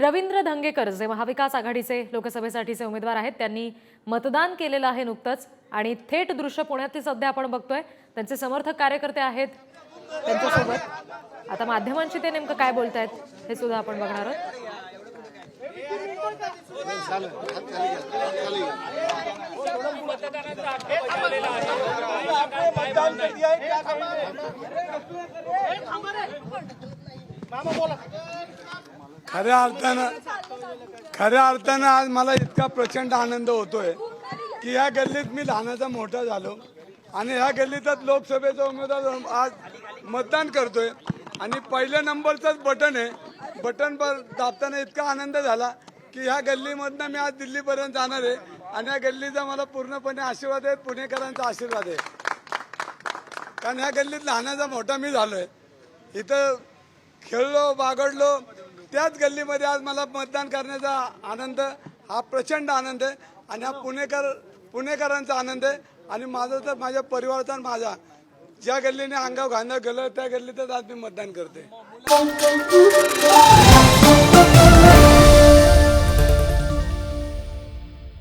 रवींद्र धंगेकर जे महाविकास आघाडीचे लोकसभेसाठीचे उमेदवार आहेत त्यांनी मतदान केलेलं आहे नुकतंच आणि थेट दृश्य पुण्यातील सध्या आपण बघतोय. त्यांचे समर्थक कार्यकर्ते आहेत. त्यांच्यासोबत. आता माध्यमांशी ते नेमकं काय बोलतायत हे सुद्धा आपण बघणार आहोत. खऱ्या अर्थानं खऱ्या अर्थानं आज मला इतका प्रचंड आनंद होतोय की ह्या गल्लीत मी लहानाचा मोठा झालो आणि ह्या गल्लीतच लोकसभेचा उमेदवार आज मतदान करतोय. आणि पहिल्या नंबरचंच बटन आहे. बटन पर दाबताना इतका आनंद झाला की ह्या गल्लीमधनं मी आज दिल्लीपर्यंत जाणार आहे. आणि या गल्लीचा मला पूर्णपणे आशीर्वाद आहे पुणेकरांचा आशीर्वाद आहे. कारण ह्या गल्लीत लहानाचा मोठा मी झालोय. इथं खेळलो बागडलो त्याच गल्लीमध्ये आज मला मतदान करण्याचा आनंद हा प्रचंड आनंद आहे आणि हा पुणेकर पुणेकरांचा आनंद आहे. आणि माझा तर माझ्या परिवाराचा आणि माझा. ज्या गल्लीने अंगाव घालणं गेलं त्या गल्लीतच आज मी मतदान करते